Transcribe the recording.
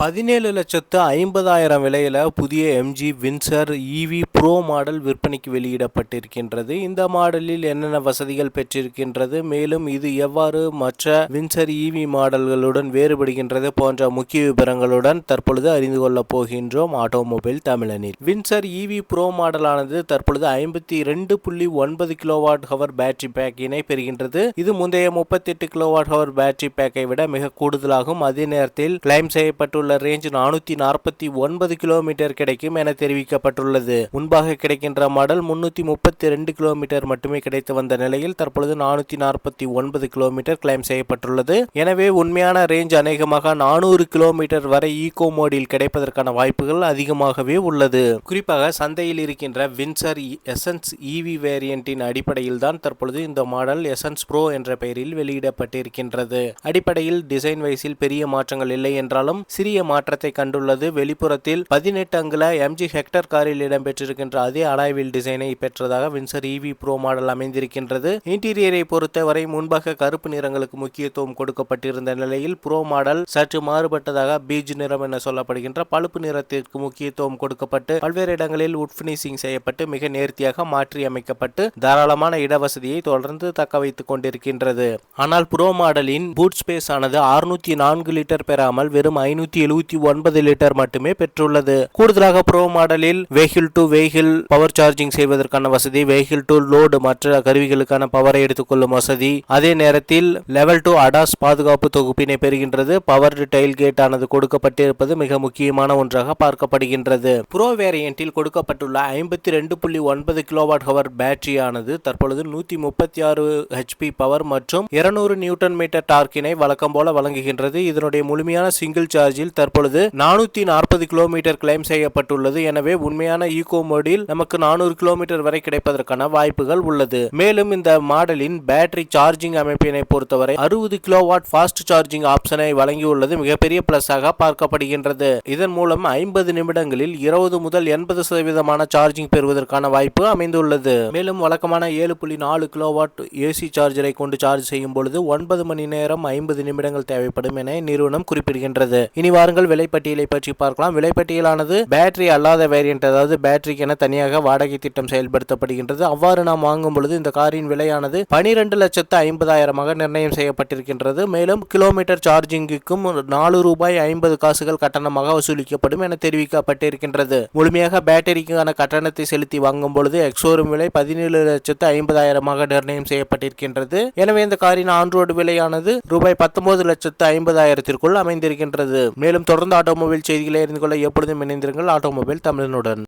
பதினேழு லட்சத்து ஐம்பதாயிரம் விலையில் புதிய MG Windsor EV Pro model விற்பனைக்கு வெளியிடப்பட்டிருக்கின்றது. இந்த மாடலில் என்னென்ன வசதிகள் பெற்றிருக்கின்றது? மேலும் இது எவ்வாறு மற்ற வின்சர் இவி மாடல்களுடன் வேறுபடுகின்றது போன்ற முக்கிய விவரங்களுடன் தற்பொழுது அறிந்து கொள்ளப் போகின்றோம். ஆட்டோமொபைல் தமிழனில். வின்சர் இவி ப்ரோ மாடலானது தற்பொழுது ஐம்பத்தி இரண்டு புள்ளி ஒன்பது கிலோவாட் ஹவர் பேட்டரி பேக்கினை பெறுகின்றது. இது முந்தைய முப்பத்தெட்டு கிலோவாட் ஹவர் பேட்டரி பேக்கை விட மிக கூடுதலாகும். அதே நேரத்தில் கிளைம் செய்யப்பட்டுள்ள ரேஞ்ச் நானூத்தி நாற்பத்தி ஒன்பது கிலோமீட்டர் கிடைக்கும் என தெரிவிக்கப்பட்டுள்ளது. முன்பாக கிடைக்கின்ற மாடல் முன்னூத்தி முப்பத்தி ரெண்டு கிலோமீட்டர் மட்டுமே கிடைத்து வந்த நிலையில் தற்பொழுது நானூத்தி நாற்பத்தி ஒன்பது கிலோமீட்டர் கிளைம் செய்யப்பட்டுள்ளது. எனவே உண்மையான ரேஞ்ச் அநேகமாக நானூறு கிலோமீட்டர் வரை ஈகோ மோடில் கிடைப்பதற்கான வாய்ப்புகள் அதிகமாகவே உள்ளது. குறிப்பாக சந்தையில் இருக்கின்ற வின்சர் எசன்ஸ் இவி வேரியண்டின் அடிப்படையில் தான் தற்பொழுது இந்த மாடல் எசன்ஸ் ப்ரோ என்ற பெயரில் வெளியிடப்பட்டிருக்கின்றது. அடிப்படையில் டிசைன் வைஸில் பெரிய மாற்றங்கள் இல்லை என்றாலும் சிறிய மாற்றத்தை கண்டுள்ளது. வெளிப்புறத்தில் பதினெட்டு அங்குல எம்ஜி ஹெக்டர் காரில் இடம்பெற்றிருக்கின்ற அதே அலாய்வில் டிசைனை பெற்றதாக வின்சர் இவி ப்ரோ மாடல் அமைந்திருக்கின்றது. இன்டீரியரை பொறுத்தவரை முன்பாக கருப்பு நிறங்களுக்கு முக்கியத்துவம் கொடுக்கப்பட்டிருந்த நிலையில் ப்ரோ மாடல் சற்று மாறுபட்டதாக பீஜ் நிறம் என சொல்லப்படுகின்ற பழுப்பு நிறத்திற்கு முக்கியத்துவம் கொடுக்கப்பட்டு பல்வேறு இடங்களில் உட்பினிஷிங் செய்யப்பட்டு மிக நேர்த்தியாக மாற்றி அமைக்கப்பட்டு தாராளமான இடவசதியை தொடர்ந்து தக்க வைத்துக் கொண்டிருக்கின்றது. ஆனால் ப்ரோ மாடலின் பூட் ஸ்பேஸ் ஆனது அறுநூத்தி நான்கு லிட்டர் பெறாமல் வெறும் ஐநூத்தி எழுபத்தி ஒன்பது லிட்டர் மட்டுமே பெற்றுள்ளது. கூடுதலாக ப்ரோ மாடலில் vehicle to vehicle power charging செய்வதற்கான வசதி வெஹில் டு லோடு மற்ற கருவிகளுக்கான பவரை எடுத்துக்கொள்ளும் வசதி. அதே நேரத்தில் லெவல் டு அடாஸ் பாதுகாப்பு தொகுப்பினை பெறுகின்றது. பவர் டெயில் கேட் ஆனது கொடுக்கப்பட்டிருப்பது மிக முக்கியமான ஒன்றாக பார்க்கப்படுகின்றது. ப்ரோ வேரியண்டில் கொடுக்கப்பட்டுள்ள ஐம்பத்தி ரெண்டு புள்ளி ஒன்பது கிலோவாட் ஹவர் பேட்டரியானது தற்பொழுது நூத்தி முப்பத்தி ஆறு ஹெச்பி பவர் மற்றும் இருநூறு நியூட்டன் மீட்டர் டார்க்கினை வழக்கம் போல வழங்குகின்றது. இதனுடைய முழுமையான சிங்கிள் சார்ஜில் தற்பொழுது நானூத்தி நாற்பது கிலோமீட்டர் கிளைம் செய்யப்பட்டுள்ளது. எனவே உண்மையான ஈகோ மோடில் நமக்கு நானூறு கிலோமீட்டர் வரை கிடைப்பதற்கான வாய்ப்புகள் உள்ளது. மேலும் இந்த மாடலின் பேட்டரி சார்ஜிங் அமைப்பினை பொறுத்தவரை அறுபது கிலோவாட் ஃபாஸ்ட் சார்ஜிங் ஆப்ஷனை வழங்கியுள்ளது. மிகப்பெரிய பிளஸாக பார்க்கப்படுகின்றது. இதன் மூலம் ஐம்பது நிமிடங்களில் இருபது முதல் எண்பது சதவீதமான சார்ஜிங் பெறுவதற்கான வாய்ப்பு அமைந்துள்ளது. மேலும் வழக்கமான ஏழு புள்ளி நாலு கிலோவாட் ஏசி சார்ஜரை கொண்டு சார்ஜ் செய்யும் பொழுது ஒன்பது மணி நேரம் ஐம்பது நிமிடங்கள் தேவைப்படும் என நிறுவனம் குறிப்பிடுகின்றது. இனி வாருங்கள் விலைப்பட்டியலை பற்றி பார்க்கலாம். விலைப்பட்டியலானது பேட்டரி அல்லாத வேரியன்ட் அதாவது பேட்டரிக்கு என தனியாக வாடகை திட்டம் செயல்படுத்தப்படுகின்றது. அவ்வாறு நாம் வாங்கும் பொழுது இந்த காரின் விலையானது பனிரெண்டு லட்சத்து ஐம்பதாயிரமாக நிர்ணயம் செய்யப்பட்டிருக்கின்றது. மேலும் கிலோமீட்டர் சார்ஜிங்குக்கும் நாலு ரூபாய் ஐம்பது காசுகள் கட்டணமாக வசூலிக்கப்படும் என தெரிவிக்கப்பட்டிருக்கின்றது. முழுமையாக பேட்டரிக்கான கட்டணத்தை செலுத்தி வாங்கும் பொழுது எக்ஸோரும் விலை பதினேழு லட்சத்து ஐம்பதாயிரமாக நிர்ணயம் செய்யப்பட்டிருக்கின்றது. எனவே இந்த காரின் ஆன்ரோடு விலையானது ரூபாய் பத்தொன்பது லட்சத்து ஐம்பதாயிரத்திற்குள் அமைந்திருக்கின்றது. மேலும் மேலும் தொடர்ந்து ஆட்டோமொபைல் செய்திகளை அறிந்து கொள்ள எப்பொழுதும் இணைந்திருங்கள். ஆட்டோமொபைல் தமிழனுடன்.